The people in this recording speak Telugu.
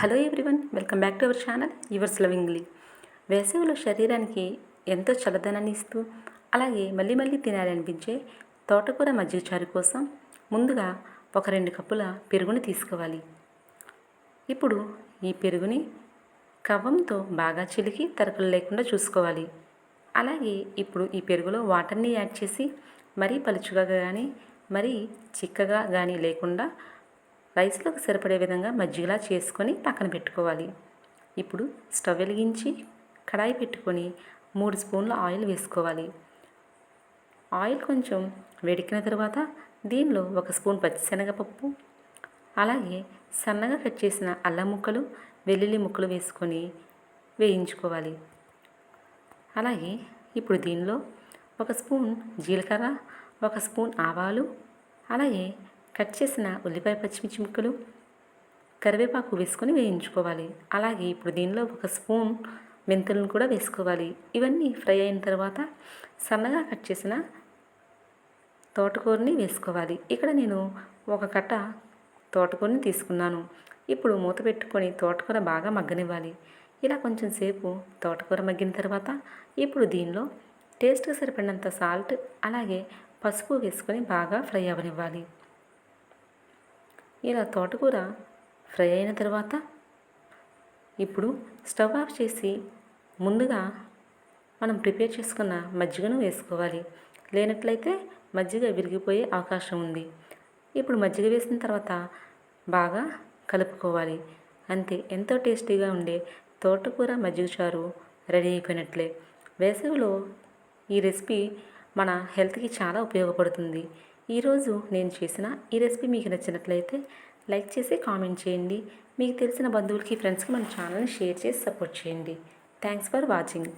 Hello everyone welcome back to our channel yours lovingly వేసవిలో శరీరానికి ఎంతో చల్లదనాన్ని ఇస్తూ అలాగే మళ్ళీ మళ్ళీ తినాలనిపించే తోటకూర మజ్జిగచారు కోసం ముందుగా ఒక రెండు కప్పుల పెరుగుని తీసుకోవాలి. ఇప్పుడు ఈ పెరుగుని కవ్వంతో బాగా చిలికి తరకలు లేకుండా చూసుకోవాలి. అలాగే ఇప్పుడు ఈ పెరుగులో వాటర్ని యాడ్ చేసి మరీ పలుచుగా కానీ మరీ చిక్కగా కానీ లేకుండా రైస్లోకి సరిపడే విధంగా మజ్జిగలా చేసుకొని పక్కన పెట్టుకోవాలి. ఇప్పుడు స్టవ్ వెలిగించి కడాయి పెట్టుకొని మూడు స్పూన్ల ఆయిల్ వేసుకోవాలి. ఆయిల్ కొంచెం వేడికిన తర్వాత దీనిలో ఒక స్పూన్ పచ్చిశనగపప్పు అలాగే సన్నగా కట్ చేసిన అల్లం ముక్కలు వెల్లుల్లి ముక్కలు వేసుకొని వేయించుకోవాలి. అలాగే ఇప్పుడు దీనిలో ఒక స్పూన్ జీలకర్ర ఒక స్పూన్ ఆవాలు అలాగే కట్ చేసిన ఉల్లిపాయ పచ్చిమిర్చి ముక్కలు కరివేపాకు వేసుకొని వేయించుకోవాలి. అలాగే ఇప్పుడు దీనిలో ఒక స్పూన్ మెంతులను కూడా వేసుకోవాలి. ఇవన్నీ ఫ్రై అయిన తర్వాత సన్నగా కట్ చేసిన తోటకూరని వేసుకోవాలి. ఇక్కడ నేను ఒక కట్ట తోటకూరని తీసుకున్నాను. ఇప్పుడు మూత పెట్టుకొని తోటకూర బాగా మగ్గనివ్వాలి. ఇలా కొంచెం సేపు తోటకూర మగ్గిన తర్వాత ఇప్పుడు దీనిలో టేస్ట్కి సరిపడినంత సాల్ట్ అలాగే పసుపు వేసుకొని బాగా ఫ్రై అవ్వనివ్వాలి. ఇలా తోటకూర ఫ్రై అయిన తర్వాత ఇప్పుడు స్టవ్ ఆఫ్ చేసి ముందుగా మనం ప్రిపేర్ చేసుకున్న మజ్జిగను వేసుకోవాలి. లేనట్లయితే మజ్జిగ విరిగిపోయే అవకాశం ఉంది. ఇప్పుడు మజ్జిగ వేసిన తర్వాత బాగా కలుపుకోవాలి. అంతే ఎంతో టేస్టీగా ఉండే తోటకూర మజ్జిగ చారు రెడీ అయిపోయినట్లే. వేసవిలో ఈ రెసిపీ మన హెల్త్కి చాలా ఉపయోగపడుతుంది. ఈరోజు నేను చేసిన ఈ రెసిపీ మీకు నచ్చినట్లయితే లైక్ చేసి కామెంట్ చేయండి. మీకు తెలిసిన బంధువులకి ఫ్రెండ్స్కి మన ఛానల్ని షేర్ చేసి సపోర్ట్ చేయండి. Thanks for watching.